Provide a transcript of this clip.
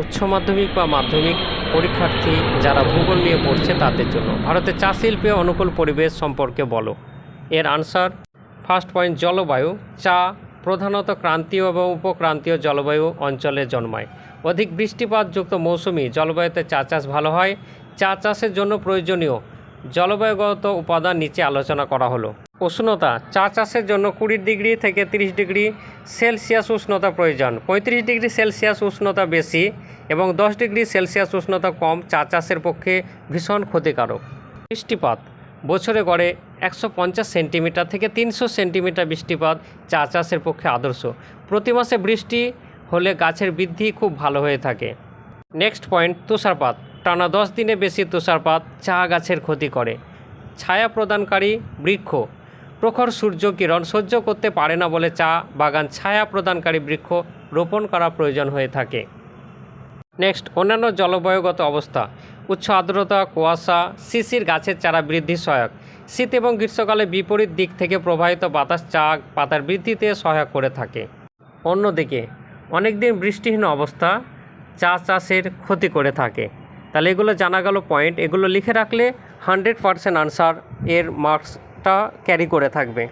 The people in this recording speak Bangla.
উচ্চ মাধ্যমিক বা মাধ্যমিক পরীক্ষার্থী যারা ভূগোল নিয়ে পড়ছে তাদের জন্য। ভারতে চা শিল্পে অনুকূল পরিবেশ সম্পর্কে বলো। এর আনসার ফার্স্ট পয়েন্ট জলবায়ু। চা প্রধানত ক্রান্তীয় এবং উপক্রান্তীয় জলবায়ু অঞ্চলে জন্মায়। অধিক বৃষ্টিপাতযুক্ত মৌসুমি জলবায়ুতে চা চাষ ভালো হয়। চা চাষের জন্য প্রয়োজনীয় জলবায়ুগত উপাদান নিচে আলোচনা করা হলো। উষ্ণতা, চা চাষের জন্য কুড়ি ডিগ্রি থেকে তিরিশ ডিগ্রি সেলসিয়াস উষ্ণতা প্রয়োজন। পঁয়ত্রিশ ডিগ্রি সেলসিয়াস উষ্ণতা বেশি এবং দশ ডিগ্রি সেলসিয়াস উষ্ণতা কম চা চাষের পক্ষে ভীষণ ক্ষতিকারক। বৃষ্টিপাত, বছরে গড়ে একশো পঞ্চাশ সেন্টিমিটার থেকে তিনশো সেন্টিমিটার বৃষ্টিপাত চা চাষের পক্ষে আদর্শ। প্রতি মাসে বৃষ্টি হলে গাছের বৃদ্ধি খুব ভালো হয়ে থাকে। নেক্সট পয়েন্ট, তুষারপাত। টানা দশ দিনে বেশি তুষারপাত চা গাছের ক্ষতি করে। ছায়া প্রদানকারী বৃক্ষ। প্রখর সূর্য কিরণ সহ্য করতে পারে না বলে চা বাগান ছায়া প্রদানকারী বৃক্ষ রোপণ করা প্রয়োজন হয়ে থাকে। নেক্সট অন্যান্য জলবায়ুগত অবস্থা। উচ্চ আর্দ্রতা, কুয়াশা, শিশির গাছের চারা বৃদ্ধি সহায়ক। শীত এবং গ্রীষ্মকালে বিপরীত দিক থেকে প্রবাহিত বাতাস চা পাতার বৃদ্ধিতে সহায়ক করে থাকে। অন্যদিকে অনেক দিন বৃষ্টিহীন অবস্থা চা চাষের ক্ষতি করে থাকে। তাহলে এগুলো জানা গেল পয়েন্ট এগুলো লিখে রাখলে হান্ড্রেড পারসেন্ট আনসার এর মার্কসটা ক্যারি করে থাকবে।